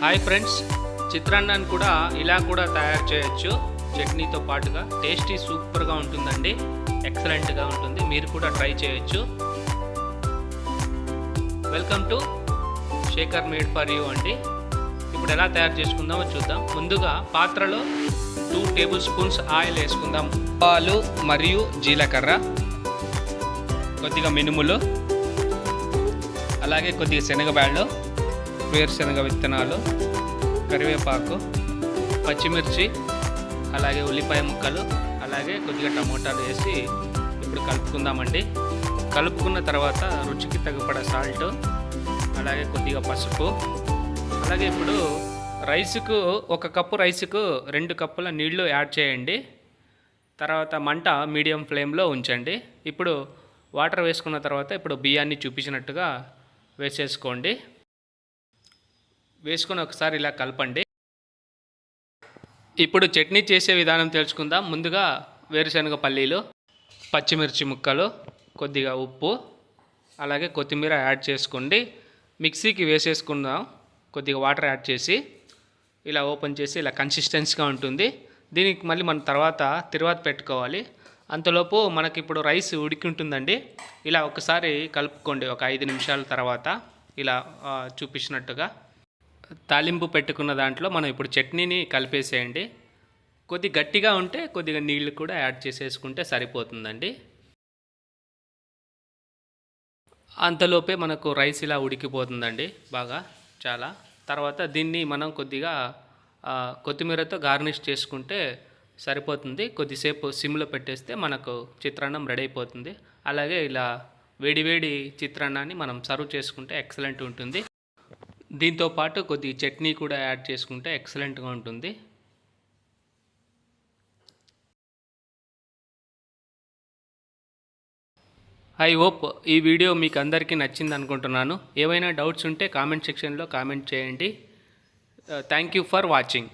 Hi friends చిత్రాన్నాన్ని కూడా ఇలా కూడా తయారు చేయొచ్చు. చట్నీతో పాటుగా టేస్టీ సూపర్గా ఉంటుందండి. ఎక్సలెంట్గా ఉంటుంది. మీరు కూడా ట్రై చేయొచ్చు. Welcome to Shekhar made for you అండి. ఇప్పుడు ఎలా తయారు చేసుకుందామో చూద్దాం. ముందుగా పాత్రలో టూ టేబుల్ స్పూన్స్ ఆయిల్ వేసుకుందాం. పాలు మరియు జీలకర్ర కొద్దిగా మినుములు అలాగే కొద్దిగా శనగబాళ్ళు వేరుశనగ విత్తనాలు కరివేపాకు పచ్చిమిర్చి అలాగే ఉల్లిపాయ ముక్కలు అలాగే కొద్దిగా టమోటాలు వేసి ఇప్పుడు కలుపుకుందామండి. కలుపుకున్న తర్వాత రుచికి తగ్గపడ సాల్ట్ అలాగే కొద్దిగా పసుపు అలాగే ఇప్పుడు రైస్కు ఒక కప్పు రైస్కు రెండు కప్పుల నీళ్ళు యాడ్ చేయండి. తర్వాత మంట మీడియం ఫ్లేమ్లో ఉంచండి. ఇప్పుడు వాటర్ వేసుకున్న తర్వాత ఇప్పుడు బియ్యాన్ని చూపించినట్టుగా వేసేసుకోండి. వేసుకొని ఒకసారి ఇలా కలపండి. ఇప్పుడు చట్నీ చేసే విధానం తెలుసుకుందాం. ముందుగా వేరుశనగ పల్లీలు పచ్చిమిర్చి ముక్కలు కొద్దిగా ఉప్పు అలాగే కొత్తిమీర యాడ్ చేసుకోండి. మిక్సీకి వేసేసుకుందాం. కొద్దిగా వాటర్ యాడ్ చేసి ఇలా ఓపెన్ చేసి ఇలా కన్సిస్టెన్సీగా ఉంటుంది. దీనికి మళ్ళీ మనం తర్వాత తిరువాత పెట్టుకోవాలి. అంతలోపు మనకి ఇప్పుడు రైస్ ఉడికి ఉంటుందండి ఇలా ఒకసారి కలుపుకోండి. ఒక ఐదు నిమిషాల తర్వాత ఇలా చూపించినట్టుగా. తాలింపు పెట్టుకున్న దాంట్లో మనం ఇప్పుడు చట్నీని కలిపేసేయండి. కొద్ది గట్టిగా ఉంటే కొద్దిగా నీళ్ళు కూడా యాడ్ చేసేసుకుంటే సరిపోతుందండి. అంతలోపే మనకు రైస్ ఇలా ఉడికిపోతుందండి బాగా చాలా. తర్వాత దీన్ని మనం కొద్దిగా కొత్తిమీరతో గార్నిష్ చేసుకుంటే సరిపోతుంది. కొద్దిసేపు సిమ్లో పెట్టేస్తే మనకు చిత్రాన్నం రెడీ అయిపోతుంది. అలాగే ఇలా వేడివేడి చిత్రాన్నాన్ని మనం సర్వ్ చేసుకుంటే ఎక్సలెంట్ ఉంటుంది. దీంతో పాటు కొద్ది చట్నీ కూడా యాడ్ చేసుకుంటే ఎక్సలెంట్గా ఉంటుంది. ఐ హోప్ ఈ వీడియో మీకు అందరికీ నచ్చింది అనుకుంటున్నాను. ఏవైనా డౌట్స్ ఉంటే కామెంట్ సెక్షన్లో కామెంట్ చేయండి. Thank you for watching.